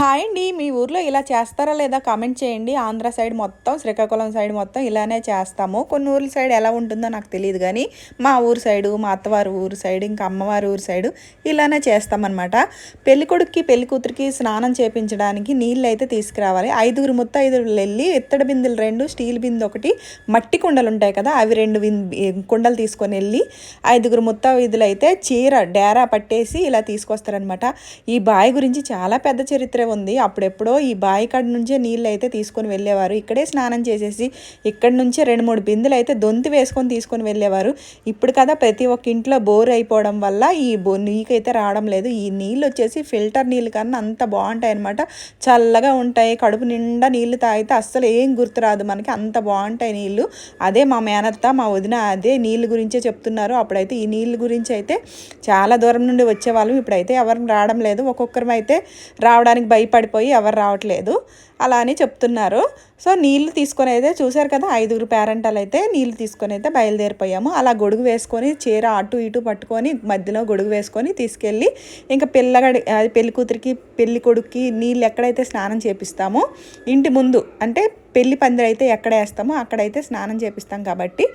Hi అండి. మీ ఊర్లో ఇలా చేస్తారా లేదా కామెంట్ చేయండి. ఆంధ్ర సైడ్ మొత్తం శ్రీకాకుళం సైడ్ మొత్తం ఇలానే చేస్తాము. కొన్ని ఊర్ల సైడ్ ఎలా ఉంటుందో నాకు తెలియదు కానీ మా ఊరు సైడు మా అత్తవారి ఊరు సైడ్ ఇంకా అమ్మవారి ఊరు సైడు ఇలానే చేస్తామన్నమాట. పెళ్ళి కొడుక్కి పెళ్ళి కూతురికి స్నానం చేపించడానికి నీళ్ళు అయితే తీసుకురావాలి. ఐదుగురు మొత్తం ఐదుగురు వెళ్ళి ఇత్తడి బిందులు రెండు స్టీల్ బిందు ఒకటి మట్టి కుండలు ఉంటాయి కదా అవి రెండు కుండలు తీసుకొని వెళ్ళి ఐదుగురు మొత్తం ఐదులు అయితే చీర డేరా పట్టేసి ఇలా తీసుకొస్తారనమాట ఈ బావి గురించి చాలా పెద్ద చరిత్ర ఉంది. అప్పుడెప్పుడో ఈ బావి కాడ నుంచే నీళ్ళు అయితే తీసుకొని వెళ్ళేవారు. ఇక్కడే స్నానం చేసేసి ఇక్కడ నుంచే రెండు మూడు బిందులు అయితే దొంతి వేసుకొని తీసుకొని వెళ్ళేవారు. ఇప్పుడు కదా ప్రతి ఒక్క ఇంట్లో బోర్ అయిపోవడం వల్ల ఈ బో నీకైతే రావడం లేదు. ఈ నీళ్ళు వచ్చేసి ఫిల్టర్ నీళ్ళు కన్నా అంత బాగుంటాయి అనమాట చల్లగా ఉంటాయి. కడుపు నిండా నీళ్ళు తాగితే అస్సలు ఏం గుర్తురాదు మనకి. అంత బాగుంటాయి నీళ్ళు. అదే మా మేనత్త మా వదిన అదే నీళ్ళు గురించే చెప్తున్నారు. అప్పుడైతే ఈ నీళ్ళు గురించి అయితే చాలా దూరం నుండి వచ్చేవాళ్ళం. ఇప్పుడైతే ఎవరు రావడం లేదు. ఒక్కొక్కరం అయితే రావడానికి భయపడిపోయి ఎవరు రావట్లేదు. అలా అని చెప్తున్నారు. సో నీళ్ళు తీసుకొని అయితే చూశారు కదా ఐదుగురు పేరెంటాలు అయితే నీళ్ళు తీసుకొని అయితే బయలుదేరిపోయాము. అలా గొడుగు వేసుకొని చీర అటు ఇటు పట్టుకొని మధ్యలో గొడుగు వేసుకొని తీసుకెళ్ళి ఇంకా పిల్లగడి అది పెళ్ళి కూతురికి పెళ్ళి కొడుక్కి నీళ్ళు ఎక్కడైతే స్నానం చేపిస్తామో ఇంటి ముందు అంటే పెళ్ళి పందిరి అయితే ఎక్కడ వేస్తామో అక్కడైతే స్నానం చేపిస్తాం కాబట్టి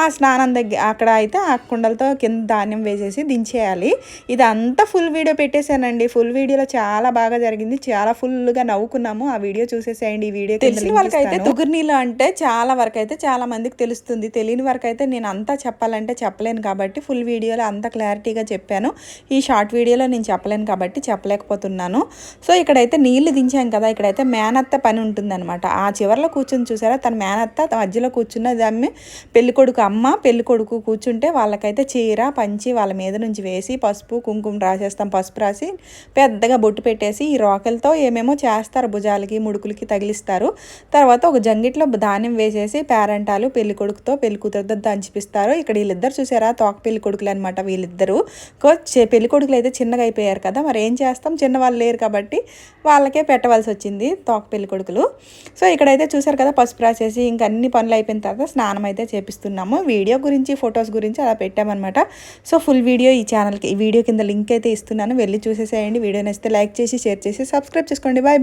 ఆ స్నానం దగ్గర అక్కడ అయితే ఆ కుండలతో కింద ధాన్యం వేసేసి దించేయాలి. ఇదంతా ఫుల్ వీడియో పెట్టేశానండి. ఫుల్ వీడియోలో చాలా బాగా జరిగింది. చాలా ఫుల్గా నవ్వుకున్నాము. ఆ వీడియో చూసేసేయండి. ఈ వీడియో తెలిసిన వాళ్ళకైతే తుగురు నీళ్ళు అంటే చాలా వరకు అయితే చాలా మందికి తెలుస్తుంది. తెలియని వరకు అయితే నేను అంతా చెప్పాలంటే చెప్పలేను కాబట్టి ఫుల్ వీడియోలో అంత క్లారిటీగా చెప్పాను. ఈ షార్ట్ వీడియోలో నేను చెప్పలేను కాబట్టి చెప్పలేకపోతున్నాను. సో ఇక్కడైతే నీళ్ళు దించాం కదా. ఇక్కడైతే మేనత్త పని ఉంటుందన్నమాట. ఆ చివరిలో కూర్చొని చూసారా? తన మేనత్త మధ్యలో కూర్చున్న దాన్ని పెళ్ళి కొడుకు అమ్మ పెళ్ళి కొడుకు కూర్చుంటే వాళ్ళకైతే చీర పంచి వాళ్ళ మీద నుంచి వేసి పసుపు కుంకుమ రాసేస్తాం. పసుపు రాసి పెద్దగా బొట్టు పెట్టేసి ఈ రోకలతో ఏమేమో చేస్తారు భుజాలకి ముడుకులకి తగిలిస్తారు. తర్వాత ఒక జంగిట్లో ధాన్యం వేసేసి పేరెంటాలు పెళ్ళి కొడుకుతో పెళ్ళి కూతురుతో దంచిపిస్తారు. ఇక్కడ వీళ్ళిద్దరు చూసారా? తోక పెళ్ళి కొడుకులు అనమాట వీళ్ళిద్దరు పెళ్ళి కొడుకులు అయితే చిన్నగా అయిపోయారు కదా. మరి ఏం చేస్తాం? చిన్న వాళ్ళు లేరు కాబట్టి వాళ్ళకే పెట్టవలసి వచ్చింది తోక పెళ్ళి కొడుకులు సో ఇక్కడైతే చూసారు కదా పసుపు రాసేసి ఇంకా అన్ని పనులు అయిపోయిన తర్వాత స్నానం అయితే చేపిస్తున్నాము. వీడియో గురించి ఫొటోస్ గురించి అలా పెట్టామన్నమాట. సో ఫుల్ వీడియో ఈ ఛానల్కి ఈ వీడియో కింద లింక్ అయితే ఇస్తున్నాను. వెళ్ళి చూసేసేయండి. వీడియో నచ్చితే లైక్ చేసి షేర్ చేసి సబ్స్క్రైబ్ చేసుకోండి. Bye bye